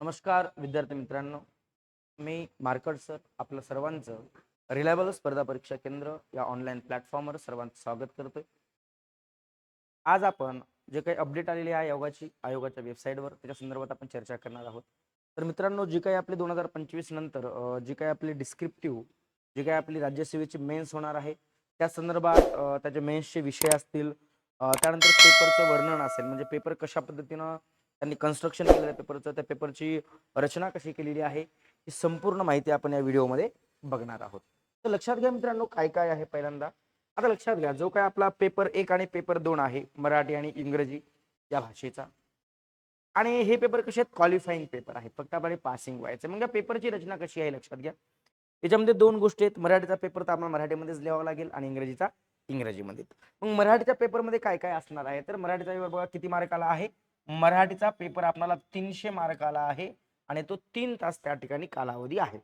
नमस्कार विद्यार्थी मित्रांनो. मी मार्कट सर आपलं सर्वांचं रिलायबल स्पर्धा परीक्षा केंद्र या ऑनलाईन प्लॅटफॉर्मवर सर्वांचं स्वागत करतोय. आज आपण जे काही अपडेट आलेली आहे आयोगाची आयोगाच्या वेबसाईटवर त्याच्या संदर्भात आपण चर्चा करणार आहोत. तर मित्रांनो जी काही आपली दोन हजार पंचवीस नंतर जी काही आपली डिस्क्रिप्टिव्ह जी काही आपली राज्यसेवेची मेन्स होणार आहे त्या संदर्भात त्याचे मेन्सचे विषय असतील त्यानंतर पेपरचं वर्णन असेल म्हणजे पेपर कशा पद्धतीनं त्यांनी कन्स्ट्रक्शन केलेलं पेपरचं त्या पेपरची रचना कशी केलेली आहे ही संपूर्ण माहिती आपण या व्हिडिओमध्ये बघणार आहोत. तर लक्षात घ्या मित्रांनो काय काय आहे पहिल्यांदा. आता लक्षात घ्या जो काय आपला पेपर एक आणि पेपर दोन आहे मराठी आणि इंग्रजी या भाषेचा. आणि हे पेपर कसे आहेत? क्वालिफाईंग पेपर आहे फक्त आपल्याला पासिंग व्हायचं. मग या पेपरची रचना कशी आहे लक्षात घ्या. याच्यामध्ये दोन गोष्टी आहेत. मराठीचा पेपर तर आपल्याला मराठीमध्येच लिहावा लागेल आणि इंग्रजीचा इंग्रजीमध्ये मग मराठीच्या पेपरमध्ये काय काय असणार आहे? तर मराठीचा पेपर बघा किती मार्काला आहे? मराठीचा पेपर आपणाला तीनशे मार्काला आहे आणि तो तीन तास त्या ठिकाणी कालावधी आहे.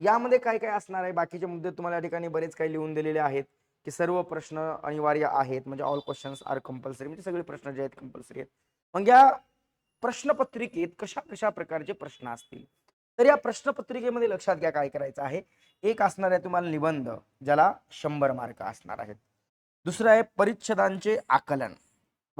यामध्ये काय काय असणार आहे? बाकीचे मुद्दे तुम्हाला या ठिकाणी बरेच काही लिहून दिलेले आहेत की सर्व प्रश्न अनिवार्य आहेत म्हणजे ऑल क्वेश्चन्स आर कंपल्सरी म्हणजे सगळे प्रश्न जे आहेत कंपल्सरी आहेत. मग या प्रश्नपत्रिकेत कशा कशा प्रकारचे प्रश्न असतील? तर या प्रश्नपत्रिकेमध्ये लक्षात घ्या काय करायचं आहे. एक असणार आहे तुम्हाला निबंध ज्याला शंभर मार्क असणार आहेत. दुसरं आहे परिच्छेदांचे आकलन.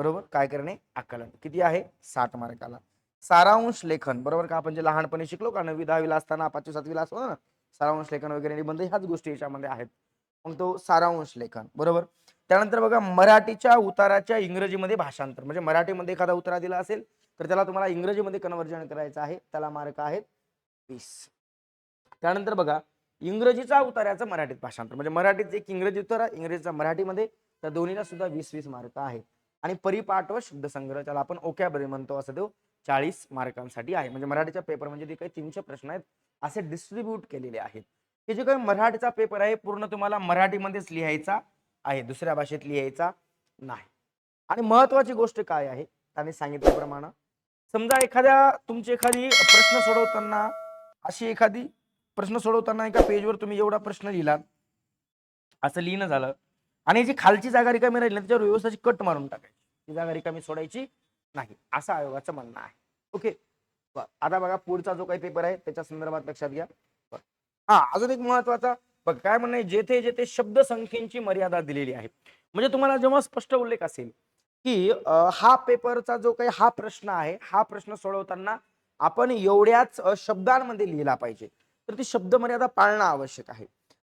बरोबर? काय करणे? आकलन. किती आहे? साठ मार्काला सारांश लेखन. बरोबर का? आपण जे लहानपणी शिकलो का? नववी दहावीला असताना पाचवी सातवीला असतो ना? सारांश लेखन वगैरे निबंध ह्याच गोष्टी याच्यामध्ये आहेत. मग तो सारांश लेखन. बरोबर? त्यानंतर बघा मराठीच्या उताराच्या इंग्रजीमध्ये भाषांतर. म्हणजे मराठीमध्ये एखादा उतारा दिला असेल तर त्याला तुम्हाला इंग्रजीमध्ये कन्वर्जन करायचं आहे. त्याला मार्क आहेत वीस. त्यानंतर बघा इंग्रजीचा उतार्याचं मराठीत भाषांतर. म्हणजे मराठीत एक इंग्रजी उतारा इंग्रजीचा मराठीमध्ये त्या दोन्हीला सुद्धा वीस वीस मार्क आहेत. आणि परिपाठ व शब्द संग्रह त्याला आपण ओक्याबरी म्हणतो असं तो चाळीस मार्कांसाठी आहे. म्हणजे मराठीच्या पेपर म्हणजे जे काही तीनशे प्रश्न आहेत असे डिस्ट्रीब्यूट केलेले आहेत. हे जे काही मराठीचा पेपर आहे पूर्ण तुम्हाला मराठीमध्येच लिहायचा आहे दुसऱ्या भाषेत लिहायचा नाही. आणि महत्वाची गोष्ट काय आहे त्याने सांगितल्याप्रमाणे समजा एखाद्या तुमची एखादी प्रश्न सोडवताना अशी एखादी प्रश्न सोडवताना एका पेजवर तुम्ही एवढा प्रश्न लिहिला असं लिहिणं झालं आणि जी खालची जागा रिकामी राहिली ना, त्याच्यावर व्यवस्थाची कट मारून टाकायची. ती जागा रिकामी सोडायची नाही असं आयोगाचं म्हणणं आहे. ओके आता बघा पुढचा जो काही पेपर आहे त्याच्या संदर्भात लक्षात घ्या. हा अजून एक महत्त्वाचा बघ काय म्हणणं जेथे जेथे शब्द संख्येची मर्यादा दिलेली आहे. म्हणजे तुम्हाला जेव्हा स्पष्ट उल्लेख असेल की हा पेपरचा जो काही हा प्रश्न आहे हा प्रश्न सोडवताना आपण एवढ्याच शब्दांमध्ये लिहिला पाहिजे. तर ती शब्द मर्यादा पाळणं आवश्यक आहे.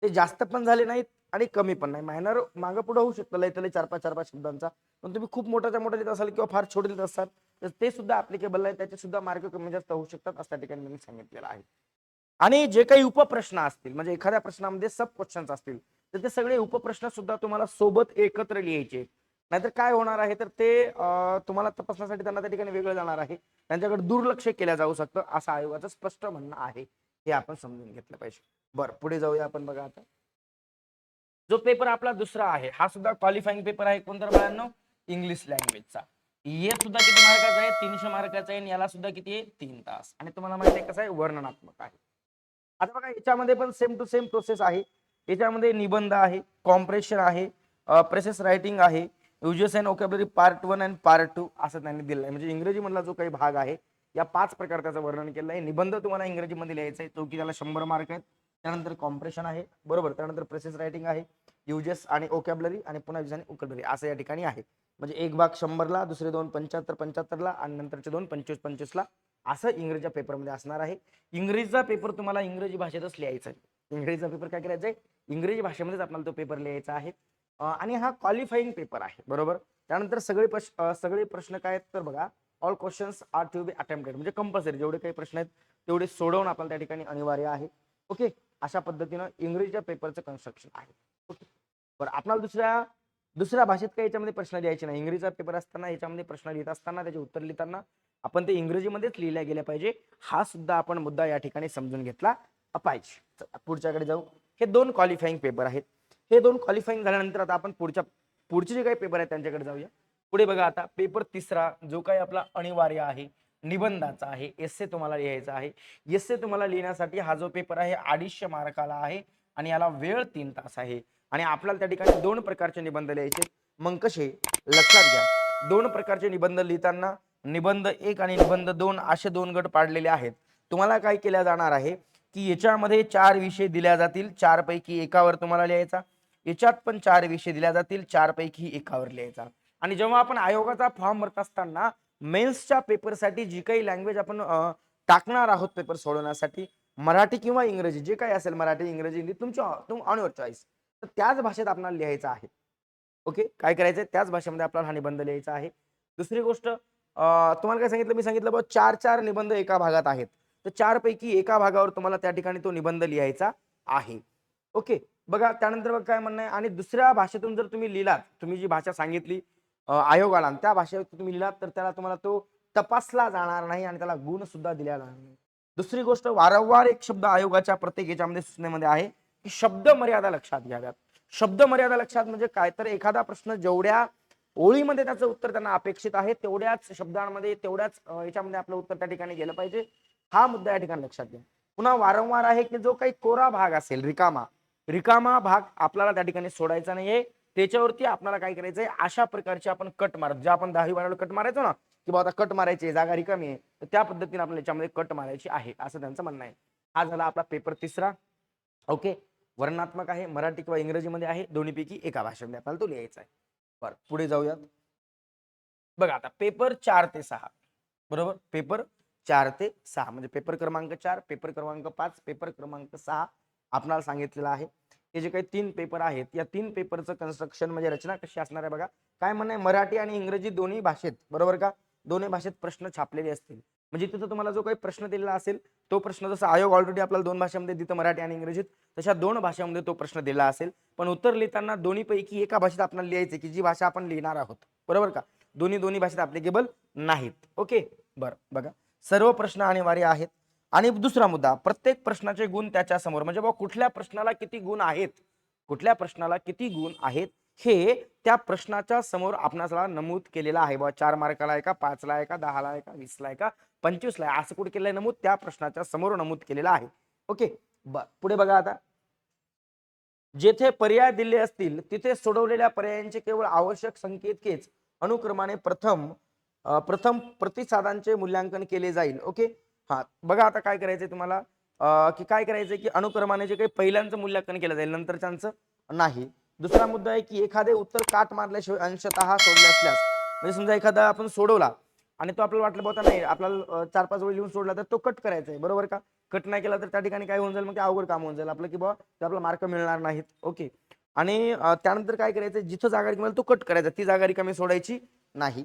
ते जास्त पण झाले नाहीत आणि कमी पण नाही. मायनर मागं पुढे होऊ शकतं. लय तले चार पाच चार पाच शब्दांचा. पण तुम्ही खूप मोठ्याच्या मोठा लिहित असाल किंवा फार छोटे लिहित असाल तर ते सुद्धा अप्लिकेबल आहे. त्याचे सुद्धा मार्क कमी जास्त होऊ शकतात असं त्या ठिकाणी मी सांगितलेलं आहे. आणि जे काही उपप्रश्न असतील म्हणजे एखाद्या प्रश्नामध्ये सब क्वेश्चन्स असतील तर ते सगळे उपप्रश्न सुद्धा तुम्हाला सोबत एकत्र लिहायचे. नाहीतर काय होणार आहे? तर ते तुम्हाला तपासण्यासाठी त्यांना त्या ठिकाणी वेगळं जाणार आहे. त्यांच्याकडे दुर्लक्ष केलं जाऊ शकतं असं आयोगाचं स्पष्ट म्हणणं आहे. हे आपण समजून घेतलं पाहिजे. बरं पुढे जाऊया आपण बघा आता. जो पेपर आपला दुसरा आहे हा सुद्धा क्वालिफाईंग पेपर आहे कोणता बाळांनो इंग्लिश लँग्वेजचा हे सुद्धा किती मार्काचा आहे? तीनशे मार्काचा आहे आणि याला सुद्धा किती आहे? तीन तास. आणि तुम्हाला माहिती आहे कसं आहे? वर्णनात्मक आहे. आता बघा याच्यामध्ये पण सेम टू सेम प्रोसेस आहे. याच्यामध्ये निबंध आहे कॉम्प्रेशन आहे प्रेसेस रायटिंग आहे uses and vocabulary part one and part two असं त्यांनी दिलं आहे. म्हणजे इंग्रजी मधला जो काही भाग आहे या पाच प्रकार त्याचं वर्णन केलं आहे. निबंध तुम्हाला इंग्रजीमध्ये लिहायचा आहे चौकी की त्याला शंभर मार्क आहेत. त्यानंतर कॉम्प्रेशन आहे. बरोबर. त्यानंतर प्रेसेस रायटिंग आहे. युजेस आणि ओकॅबलरी आणि पुन्हा युज आणि ओकॅबलरी असं या ठिकाणी आहे. म्हणजे एक भाग शंभरला दुसरे दोन पंच्याहत्तर पंच्याहत्तरला आणि नंतरचे दोन पंचवीस पंचवीसला असं इंग्रजीच्या पेपरमध्ये असणार आहे. इंग्रजीचा पेपर तुम्हाला इंग्रजी भाषेतच लिहायचा आहे. इंग्रजीचा पेपर काय करायचा आहे? इंग्रजी भाषेमध्येच आपल्याला तो पेपर लिहायचा आहे. आणि हा क्वालिफाईंग पेपर आहे. बरोबर? त्यानंतर सगळे प्रश्न सगळे प्रश्न काय आहेत? तर बघा all questions are to be attempted म्हणजे कंपल्सरी जेवढे काही प्रश्न आहेत तेवढे सोडवून आपल्याला त्या ठिकाणी अनिवार्य आहे. ओके अशा पद्धतीनं इंग्रजीच्या पेपरचं कन्स्ट्रक्शन आहे. ओके. बरं आपल्याला दुसऱ्या दुसऱ्या भाषेत काही याच्यामध्ये प्रश्न लिहायचे नाही. इंग्रजीचा पेपर असताना याच्यामध्ये प्रश्न लिहित असताना त्याचे उत्तर लिहिताना आपण ते इंग्रजीमध्येच लिहिल्या गेल्या पाहिजे. हा सुद्धा आपण मुद्दा या ठिकाणी समजून घेतला पाहिजे. चला, पुढच्याकडे जाऊ. हे दोन क्वालिफाईंग पेपर आहेत. हे दोन क्वालिफाईंग झाल्यानंतर आता आपण पुढच्या पुढचे जे काही पेपर आहेत त्यांच्याकडे जाऊया. पुढे बघा आता पेपर तिसरा जो काही आपला अनिवार्य आहे निबंधाचा आहे. एसए तुम्हाला लिहायचा आहे. एसए तुम्हाला लिहिण्यासाठी हा जो पेपर आहे अडीचशे मार्काला आहे आणि याला वेळ तीन तास आहे. आणि आपल्याला त्या ठिकाणी दोन प्रकारचे निबंध लिहायचे. मग कसे? लक्षात घ्या. दोन प्रकारचे निबंध लिहिताना निबंध एक आणि निबंध दोन असे दोन गट पाडलेले आहेत. तुम्हाला काय केल्या जाणार आहे? की याच्यामध्ये चार विषय दिल्या जातील. चार पैकी एकावर तुम्हाला लिहायचा. याच्यात पण चार विषय दिल्या जातील. चार पैकी एकावर लिहायचा. आणि जेव्हा आपण आयोगाचा फॉर्म भरत असताना मेन्सच्या पेपरसाठी जी काही लँग्वेज आपण टाकणार आहोत पेपर सोडवण्यासाठी मराठी किंवा इंग्रजी जे काही असेल मराठी इंग्रजी हिंदी तुमची तुम ऑन युअर चॉईस तर त्याच भाषेत आपल्याला लिहायचं आहे. ओके काय करायचं त्याच भाषेमध्ये आपल्याला हा निबंध लिहायचा आहे. दुसरी गोष्ट तुम्हाला काय सांगितलं? मी सांगितलं बघ चार चार निबंध एका भागात आहेत. तर चार पैकी एका भागावर तुम्हाला त्या ठिकाणी तो निबंध लिहायचा आहे. ओके बघा त्यानंतर बघा काय म्हणणं आहे. आणि दुसऱ्या भाषेतून जर तुम्ही लिहिलात तुम्ही जी भाषा सांगितली आयोगाला. आणि त्या भाषेत तुम्ही लिहिलात तर त्याला तुम्हाला तो तपासला जाणार नाही आणि त्याला गुण सुद्धा दिला जाणार नाही. दुसरी गोष्ट वारंवार एक शब्द आयोगाच्या प्रत्येक याच्यामध्ये सूचनेमध्ये आहे की शब्द मर्यादा लक्षात घ्याव्यात. शब्द मर्यादा लक्षात म्हणजे काय? तर एखादा प्रश्न जेवढ्या ओळीमध्ये त्याचं उत्तर त्यांना अपेक्षित आहे तेवढ्याच शब्दांमध्ये तेवढ्याच याच्यामध्ये आपलं उत्तर त्या ठिकाणी गेलं पाहिजे. हा मुद्दा या ठिकाणी लक्षात घ्या. पुन्हा वारंवार आहे की जो काही कोरा भाग असेल रिकामा रिकामा भाग आपल्याला त्या ठिकाणी सोडायचा नाहीये. त्याच्यावरती आपल्याला काय करायचंय? अशा प्रकारचे आपण कट मारत जे आपण दहावी बारावीला कट मारायचो ना की बाबा आता कट मारायचे जागा रिकामी आहे तर त्या पद्धतीने आपल्याला याच्यामध्ये कट मारायची आहे असं त्यांचं म्हणणं आहे. हा झाला आपला पेपर तिसरा. ओके वर्णात्मक आहे मराठी किंवा इंग्रजीमध्ये आहे दोन्हीपैकी एका भाषेमध्ये आपल्याला तो लिहायचा आहे. बरं पुढे जाऊयात. बघा आता पेपर चार ते सहा. बरोबर? पेपर चार ते सहा. म्हणजे पेपर क्रमांक चार पेपर क्रमांक पाच पेपर क्रमांक सहा आपणाला सांगितलेला आहे. हे जे काही तीन पेपर आहेत या तीन पेपरचं कन्स्ट्रक्शन म्हणजे रचना कशी असणार आहे बघा. काय म्हणणं आहे मराठी आणि इंग्रजी दोन्ही भाषेत बरोबर का? दोन्ही भाषेत प्रश्न छापलेले असतील. म्हणजे तिथं तुम्हाला जो काही प्रश्न दिलेला असेल तो प्रश्न जसा आयोग ऑलरेडी आपल्याला दोन भाषेमध्ये तिथं मराठी आणि इंग्रजीत तशा दोन भाषांमध्ये तो प्रश्न दिला असेल. पण उत्तर लिहिताना दोन्हीपैकी एका भाषेत आपल्याला लिहायचे की जी भाषा आपण लिहिणार आहोत. बरोबर का? दोन्ही दोन्ही भाषेत अप्लिकेबल नाहीत. ओके बरं बघा. सर्व प्रश्न अनिवार्य आहेत. आणि दुसरा मुद्दा प्रत्येक प्रश्नाचे गुण त्याच्यासमोर म्हणजे बाबा कुठल्या प्रश्नाला किती गुण आहेत? कुठल्या प्रश्नाला किती गुण आहेत? हे त्या प्रश्नाच्या समोर आपणाला नमूद केलेला आहे. बा चार मार्काला आहे का? पाचला आहे का? दहाला आहे का? वीसला आहे का? पंचवीसला आहे. असं कुठे केलंय नमूद? त्या प्रश्नाच्या समोर नमूद केलेलं आहे. ओके? ब पुढे बघा आता. जेथे पर्याय दिले असतील तिथे सोडवलेल्या पर्यायांचे केवळ आवश्यक संकेतकेच अनुक्रमाने प्रथम प्रथम प्रतिसादांचे मूल्यांकन केले जाईल. ओके? हा बघा आता काय करायचंय तुम्हाला. की काय करायचंय की अनुक्रमाने जे काही पहिल्यांचं मूल्यांकन केलं जाईल नंतरच्यांचं नाही. दुसरा मुद्दा आहे की एखादे उत्तर काट मारल्याशिवाय अंशतः सोडले असल्यास म्हणजे समजा एखादा आपण सोडवला आणि तो आपल्याला वाटलं बघता नाही आपल्याला चार पाच वेळ लिहून सोडला तर तो कट करायचा आहे बरोबर का? कट नाही केला तर त्या ठिकाणी काय होऊन जाईल? मग ते अवघड काम होऊन जाईल. आपलं की बाबा ते आपला मार्क मिळणार नाहीत. ओके. आणि त्यानंतर काय करायचं जिथं जागा रिकामी तो कट करायचा. ती जागा रिकामी सोडायची नाही.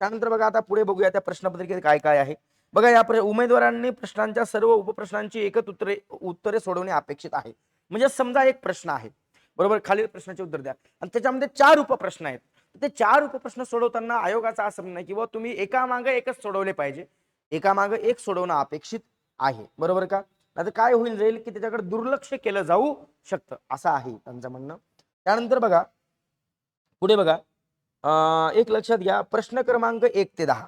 त्यानंतर बघा आता पुढे बघूया त्या प्रश्नपत्रिकेत काय काय आहे. बघा या प्र- उमेदवारांनी प्रश्नांच्या सर्व उपप्रश्नांची एकच उत्तरे उत्तरे सोडवणे अपेक्षित आहे. म्हणजे समजा एक प्रश्न आहे. बरोबर? खालील प्रश्नाचे उत्तर द्या. आणि त्याच्यामध्ये चार उपप्रश्न आहेत. ते चार उपप्रश्न सोडवताना आयोगाचा असं म्हणणं किंवा की बुवा तुम्ही एका मागे एकच सोडवले पाहिजे. एका मागे एक सोडवणं अपेक्षित आहे. बरोबर का? आता काय होईल जाईल की त्याच्याकडे दुर्लक्ष केलं जाऊ शकतं. असं आहे त्यांचं म्हणणं. त्यानंतर बघा पुढे बघा. एक लक्षात घ्या. प्रश्न क्रमांक एक ते दहा.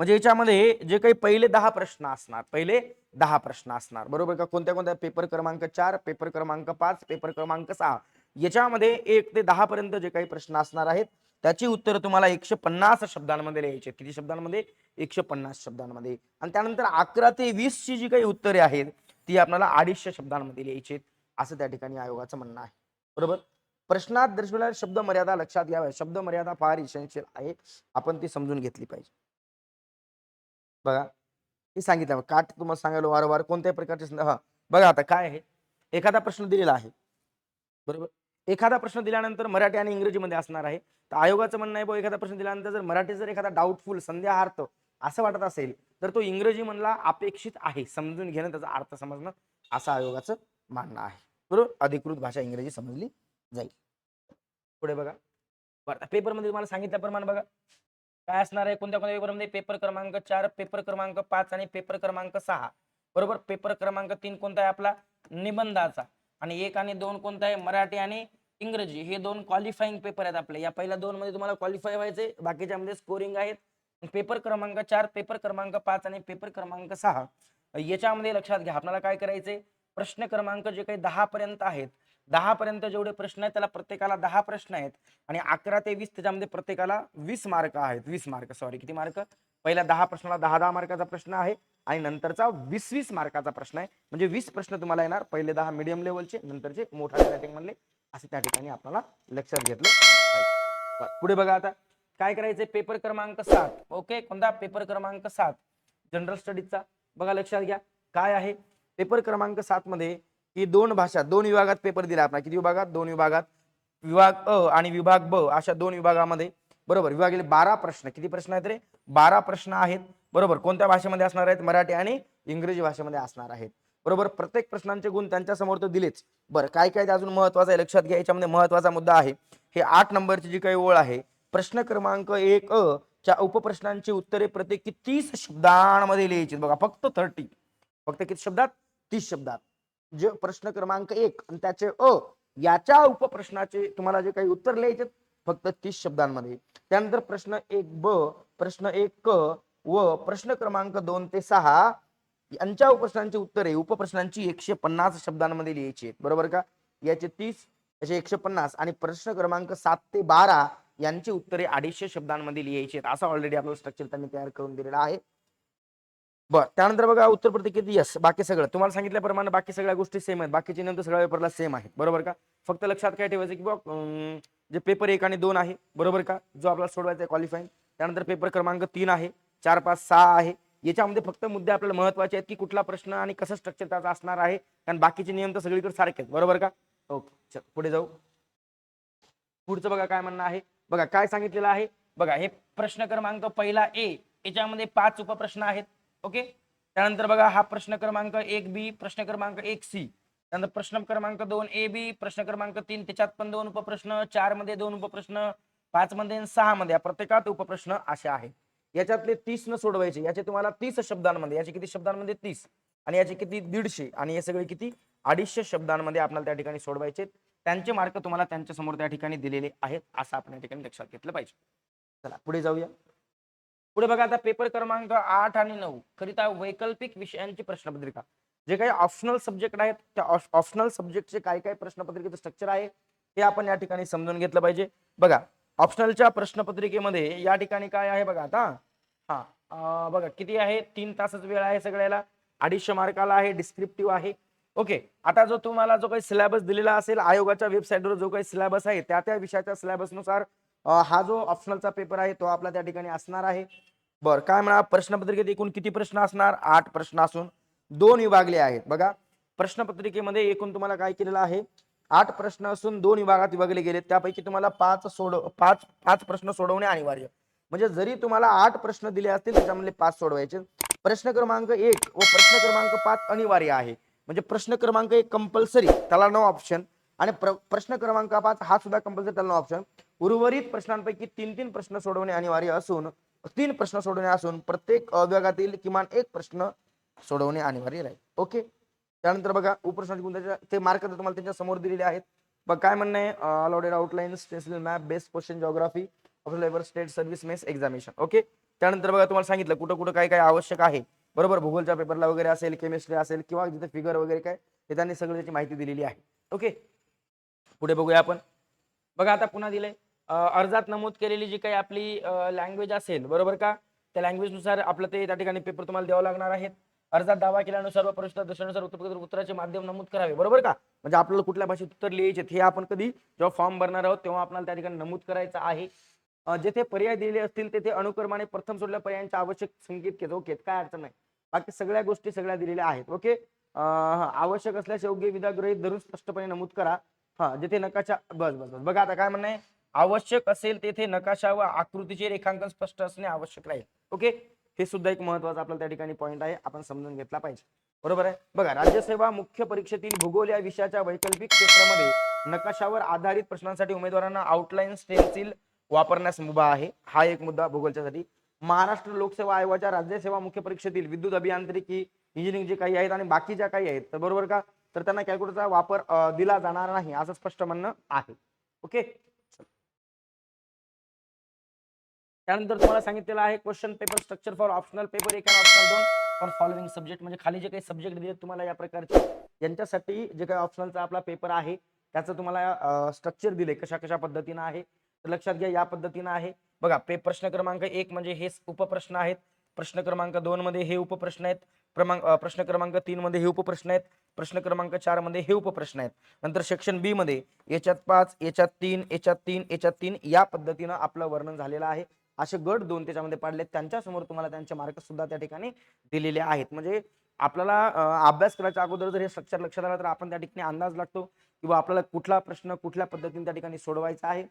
म्हणजे याच्यामध्ये जे काही पहिले दहा प्रश्न असणार पहिले दहा प्रश्न असणार. बरोबर का? कोणत्या कोणत्या? पेपर क्रमांक चार पेपर क्रमांक पाच पेपर क्रमांक सहा. याच्यामध्ये एक ते दहा पर्यंत जे काही प्रश्न असणार आहेत त्याची उत्तरं तुम्हाला एकशे पन्नास शब्दांमध्ये लिहायची आहेत. किती शब्दांमध्ये? एकशे पन्नास शब्दांमध्ये. आणि त्यानंतर अकरा ते वीस ची जी काही उत्तरे आहेत ती आपल्याला अडीचशे शब्दांमध्ये लिहायची आहेत. असं त्या ठिकाणी आयोगाचं म्हणणं आहे. बरोबर? प्रश्नात दर्शवलेल्या शब्द मर्यादा लक्षात घ्याव्या. शब्द मर्यादा फार इसेन्शियल आहे. आपण ती समजून घेतली पाहिजे. बघा. हे सांगितलं काट तुम्हाला सांगायला वारंवार कोणत्याही प्रकारचे हा. बघा आता काय आहे? एखादा प्रश्न दिलेला आहे. बरोबर? एखादा प्रश्न दिल्यानंतर मराठी आणि इंग्रजीमध्ये असणार आहे. तर आयोगाचं म्हणणं आहे बुवा, एखादा प्रश्न दिल्यानंतर जर मराठी जर एखादा डाऊटफुल संध्याहार्थ असं वाटत असेल तर तो इंग्रजी म्हणला अपेक्षित आहे समजून घेणं त्याचा अर्थ समजणं असं आयोगाचं मानणं आहे. बरोबर? अधिकृत भाषा इंग्रजी समजली जाईल. पुढे बघा. पेपरमध्ये तुम्हाला सांगितल्याप्रमाणे बघा. काय असणार आहे? कोणत्या कोणत्या पेपरमध्ये पेपर क्रमांक चार पेपर क्रमांक पाच आणि पेपर क्रमांक सहा. बरोबर? पेपर क्रमांक तीन कोणता आहे आपला? निबंधाचा. आणि एक आणि दोन कोणता आहे? मराठी आणि इंग्रजी. हे दोन क्वालिफाईंग पेपर आहेत आपले. या पहिल्या दोन मध्ये तुम्हाला क्वालिफाय व्हायचे. बाकीच्यामध्ये स्कोरिंग आहेत. पेपर क्रमांक चार पेपर क्रमांक पाच आणि पेपर क्रमांक सहा. याच्यामध्ये लक्षात घ्या. आपल्याला काय करायचे प्रश्न क्रमांक जे काही दहा पर्यंत आहेत दहा पर्यंत जेवढे प्रश्न आहेत त्याला प्रत्येकाला दहा प्रश्न आहेत. आणि अकरा ते वीस त्याच्यामध्ये प्रत्येकाला वीस मार्क आहेत. वीस मार्क सॉरी किती मार्क? पहिल्या दहा प्रश्नाला दहा दहा मार्काचा प्रश्न आहे आणि नंतरचा वीस वीस मार्काचा प्रश्न आहे. म्हणजे वीस प्रश्न तुम्हाला येणार पहिले दहा मिडियम लेवलचे नंतरचे मोठा रायटिंग म्हणले असे त्या ठिकाणी आपल्याला लक्षात घेतलं पुढे बघा आता. काय करायचंय? पेपर क्रमांक सात. ओके कोणता? पेपर क्रमांक सात. जनरल स्टडीजचा बघा लक्षात घ्या. काय आहे? पेपर क्रमांक सात मध्ये ही दोन भाषा दोन विभागात पेपर दिला आपला. किती विभागात? दोन विभागात. विभाग अ आणि विभाग ब अशा दोन विभागामध्ये. बरोबर? विभागाले बारा प्रश्न. किती प्रश्न आहेत रे? बारा प्रश्न आहेत. बरोबर? कोणत्या भाषेमध्ये असणार आहेत? मराठी आणि इंग्रजी भाषेमध्ये असणार आहेत. बरोबर? प्रत्येक प्रश्नांचे गुण त्यांच्यासमोर तर दिलेच. बरं काय काय ते अजून महत्वाचं आहे? लक्षात घ्या याच्यामध्ये महत्त्वाचा मुद्दा आहे. हे आठ नंबरची जी काही ओळ आहे प्रश्न क्रमांक एक अ च्या उपप्रश्नांची उत्तरे प्रत्येकी तीस शब्दांमध्ये लिहायची बघा फक्त थर्टी फक्त किती शब्दात? तीस शब्दात. जे प्रश्न क्रमांक एक आणि त्याचे अ याच्या उपप्रश्नाचे तुम्हाला जे काही उत्तर लिहायचे फक्त तीस शब्दांमध्ये. त्यानंतर प्रश्न एक ब प्रश्न एक क व प्रश्न क्रमांक दोन ते सहा यांच्या उपप्रश्नांची उत्तरे उपप्रश्नांची एकशे पन्नास शब्दांमध्ये लिहायची आहेत. बरोबर का? याचे तीस असे एकशे पन्नास आणि प्रश्न क्रमांक सात ते बारा यांची उत्तरे अडीचशे शब्दांमध्ये लिहायची आहेत. असं ऑलरेडी आपलं स्ट्रक्चर त्यांनी तयार करून दिलेला आहे. बर त्यानंतर बघा उत्तर प्रत्येक किती? यस बाकी सगळं. तुम्हाला सांगितल्याप्रमाणे बाकी सगळ्या गोष्टी सेम आहेत. बाकीचे नियम तर सगळ्या पेपरला सेम आहेत. बरोबर का? फक्त लक्षात काय ठेवायचं की बघ जे पेपर एक आणि दोन आहे बरोबर का? जो आपल्याला सोडवायचा आहे क्वालिफाईंग त्यानंतर पेपर क्रमांक तीन आहे चार पाच सहा आहे. याच्यामध्ये फक्त मुद्दे आपल्याला महत्त्वाचे आहेत की कुठला प्रश्न आणि कसं स्ट्रक्चर त्याचा असणार आहे. कारण बाकीचे नियम तर सगळीकडे सारखे आहेत. बरोबर का? ओके चल पुढे जाऊ. पुढचं बघा काय म्हणणं आहे. बघा काय सांगितलेलं आहे? बघा हे प्रश्न क्रमांक पहिला ए. याच्यामध्ये पाच उपप्रश्न आहेत. ओके? त्यानंतर बघा हा प्रश्न क्रमांक एक बी प्रश्न क्रमांक एक सी. त्यानंतर प्रश्न क्रमांक दोन ए बी प्रश्न क्रमांक तीन त्याच्यात पण दोन उपप्रश्न चारमध्ये दोन उपप्रश्न पाच मध्ये आणि सहा मध्ये. प्रत्येकात उपप्रश्न असे आहेत. याच्यातले तीस न सोडवायचे. याचे तुम्हाला तीस शब्दांमध्ये याचे किती शब्दांमध्ये? तीस. आणि याचे किती? दीडशे. आणि हे सगळे किती? अडीचशे शब्दांमध्ये आपल्याला त्या ठिकाणी सोडवायचे. त्यांचे मार्क तुम्हाला त्यांच्यासमोर त्या ठिकाणी दिलेले आहेत असं आपण या ठिकाणी लक्षात घेतलं पाहिजे. चला पुढे जाऊया. पुढे बघा आता पेपर क्रमांक आठ आणि नऊ. करिता वैकल्पिक विषयांची प्रश्नपत्रिका. जे काही ऑप्शनल सब्जेक्ट आहेत त्या ऑप्शनल सब्जेक्टचे काय काय प्रश्नपत्रिकेचं स्ट्रक्चर आहे हे आपण या ठिकाणी समजून घेतलं पाहिजे. बघा ऑप्शनलच्या प्रश्नपत्रिकेमध्ये या ठिकाणी काय आहे बघा आता? हा बघा किती आहे? तीन तासच वेळ आहे सगळ्याला. अडीचशे मार्काला आहे डिस्क्रिप्टिव्ह आहे. ओके आता जो तुम्हाला जो काही सिलेबस दिलेला असेल आयोगाच्या वेबसाईटवर जो काही सिलेबस आहे त्या त्या विषयाच्या सिलेबसनुसार हा जो ऑप्शनलचा पेपर आहे तो आपला त्या ठिकाणी असणार आहे. बरं काय म्हणा प्रश्नपत्रिकेत एकूण किती प्रश्न असणार? आठ प्रश्न असून दोन विभागले आहेत. बघा प्रश्नपत्रिकेमध्ये एकूण तुम्हाला काय केलेलं आहे? आठ प्रश्न असून दोन विभागात विभागले गेले त्यापैकी तुम्हाला पाच सोडव पाच पाच प्रश्न सोडवणे अनिवार्य. म्हणजे जरी तुम्हाला आठ प्रश्न दिले असतील त्याच्यामध्ये पाच सोडवायचे. प्रश्न क्रमांक एक व प्रश्न क्रमांक पाच अनिवार्य आहे. म्हणजे प्रश्न क्रमांक एक कंपल्सरी त्याला नो ऑप्शन आणि प्र- प्रश्न क्रमांक पाच हा सुद्धा कंपल्सरी त्याला नो ऑप्शन उर्वरित प्रश्नांपैकी तीन तीन प्रश्न सोडवणे अनिवार्य असून तीन प्रश्न सोडवणे असून प्रत्येक विभागातील किमान एक प्रश्न सोडवणे अनिवार्य राहील. ओके? त्यानंतर बघा उपप्रश्नाचे गुण ते मार्क तुम्हाला त्यांच्यासमोर दिलेले आहेत. बघ काय म्हणणं आहे? Allowed outline stencil map based question geography labour state service mess examination okay? त्यानंतर बघा तुम्हाला सांगितलं कुठं कुठं काय काय आवश्यक आहे? बरोबर? भूगोलच्या पेपरला वगैरे असेल केमिस्ट्री असेल किंवा जिथे फिगर वगैरे काय हे त्यांनी सगळी त्याची माहिती दिलेली आहे. ओके? पुढे बघूया आपण. बघा आता पुन्हा दिलंय. अर्जात नमूद केलेली जी काही आपली लँग्वेज असेल बरोबर का? त्या लँग्वेजनुसार आपलं ते त्या ठिकाणी पेपर तुम्हाला द्यावं लागणार आहेत. अर्जात दावा केल्यानुसार व परिषद दर्शनानुसार उत्तर उत्तराचे माध्यम नमूद करावे बरोबर का? म्हणजे आपल्याला कुठल्या भाषेत उत्तर लिहायचे हे आपण कधी जेव्हा फॉर्म भरणार आहोत तेव्हा आपल्याला त्या ठिकाणी नमूद करायचं आहे. जेथे पर्याय दिलेले असतील तेथे अनुक्रमाने प्रथम सोडल्या पर्यायांचे आवश्यक संकेत घेत ओके काय अडचण नाही. बाकी सगळ्या गोष्टी सगळ्या दिलेल्या आहेत. ओके? आवश्यक असल्यास योग्य विधा गृहित धरून स्पष्टपणे नमूद करा. हा जिथे नकाशा बस बस बस. बघा आता काय म्हणणं आहे? आवश्यक असेल तेथे नकाशा व आकृतीचे रेखांकन स्पष्ट असणे आवश्यक राहील. ओके? हे सुद्धा एक महत्त्वाचा आपल्याला त्या ठिकाणी पॉईंट आहे. आपण समजून घेतला पाहिजे. बरोबर आहे? बघा राज्यसेवा मुख्य परीक्षेतील भूगोल या विषयाच्या वैकल्पिक क्षेत्रामध्ये नकाशावर आधारित प्रश्नांसाठी उमेदवारांना आउटलाईन स्टेन्सिल वापरण्यास मुभा आहे. हा एक मुद्दा भूगोलच्यासाठी. महाराष्ट्र लोकसेवा आयोगाच्या राज्यसेवा मुख्य परीक्षेतील विद्युत अभियांत्रिकी इंजिनिअरिंग जे काही आहेत आणि बाकीच्या काही आहेत तर बरोबर का? तर त्यांना कॅल्क्युलेटरचा वापर दिला जाणार नाही असं स्पष्ट म्हणणं आहे. ओके? त्यानंतर तुम्हाला सांगितलेलं आहे question paper structure for optional paper एक आणि ऑप्शनल दोन. फॉर फॉलोइंग सब्जेक्ट म्हणजे खाली जे काही सब्जेक्ट दिले तुम्हाला या प्रकारचे यांच्यासाठी जे काही ऑप्शनलचा आपला पेपर आहे त्याचं तुम्हाला स्ट्रक्चर दिले कशा कशा पद्धतीनं आहे तर लक्षात घ्या या पद्धतीनं आहे. बघा पे प्रश्न क्रमांक एक म्हणजे हे उपप्रश्न आहेत. प्रश्न क्रमांक दोन मध्ये हे उपप्रश्न आहेत. क्रमांक प्रश्न क्रमांक तीन मध्ये हे उपप्रश्न आहेत. प्रश्न क्रमांक चारमध्ये हे उपप्रश्न आहेत. नंतर सेक्शन बी मध्ये याच्यात पाच याच्यात तीन याच्यात तीन याच्यात तीन या पद्धतीनं आपलं वर्णन झालेलं आहे. असे गट दोन त्याच्यामध्ये पाडले त्यांच्यासमोर तुम्हाला त्यांचे मार्क सुद्धा त्या ठिकाणी दिलेले आहेत. म्हणजे आपल्याला अभ्यास करायच्या अगोदर जर हे स्ट्रक्चर लक्षात आलं तर आपण त्या ठिकाणी अंदाज लागतो किंवा आपल्याला कुठला प्रश्न कुठल्या पद्धतीने त्या ठिकाणी सोडवायचा आहे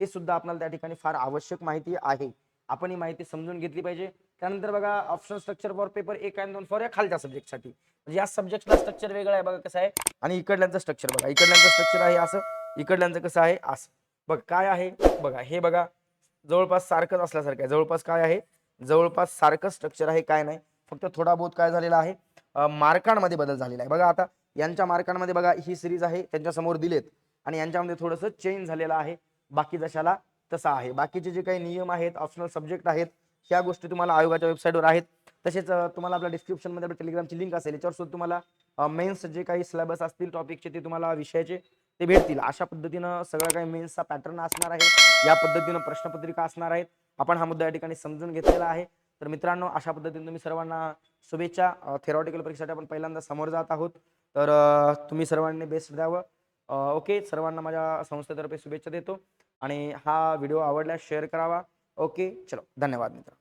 हे सुद्धा आपल्याला त्या ठिकाणी फार आवश्यक माहिती आहे. आपण ही माहिती समजून घेतली पाहिजे. त्यानंतर बघा ऑप्शन स्ट्रक्चर फॉर पेपर एक आणि दोन फॉर या खालच्या सब्जेक्टसाठी म्हणजे या सब्जेक्टला स्ट्रक्चर वेगळं आहे. बघा कसं आहे. आणि इकडल्यांचं स्ट्रक्चर बघा. इकडल्यांचं स्ट्रक्चर आहे असं इकडल्यांचं कसं आहे असं. बघ काय आहे? बघा हे बघा. जवळपास सारखंच असल्यासारखं आहे. जवळपास काय आहे? जवळपास सारखं स्ट्रक्चर आहे काय नाही? फक्त थोडा बहुत काय झालेला आहे? मार्कांमध्ये बदल झालेला आहे. बघा आता यांच्या मार्कांमध्ये बघा ही सिरीज आहे त्यांच्यासमोर दिलेत. आणि यांच्यामध्ये थोडंसं चेंज झालेलं आहे. बाकी जशाला तसा आहे. बाकीचे जे काही नियम आहेत ऑप्शनल सब्जेक्ट आहेत ह्या गोष्टी तुम्हाला आयोगाच्या वेबसाईटवर आहेत. तसेच तुम्हाला आपल्या डिस्क्रिप्शनमध्ये आपल्या टेलिग्रामची लिंक असेल. याच्यावर सुद्धा तुम्हाला मेन्स जे काही सिलेबस असतील टॉपिकचे ते तुम्हाला विषयाचे ते भेटतील. अशा पद्धतीनं सगळं काही मेन्सचा पॅटर्न असणार आहे. या पद्धतीनं प्रश्नपत्रिका असणार आहेत. आपण हा मुद्दा या ठिकाणी समजून घेतलेला आहे. तर मित्रांनो अशा पद्धतीने तुम्ही सर्वांना शुभेच्छा. थेरॉटिकल परीक्षेसाठी आपण पहिल्यांदा समोर जात आहोत. तर तुम्ही सर्वांनी बेस्ट द्यावं. ओके. सर्वांना माझ्या संस्थेतर्फे शुभेच्छा देतो. आणि हा व्हिडिओ आवडल्यास शेअर करावा. ओके. चलो. धन्यवाद मित्र.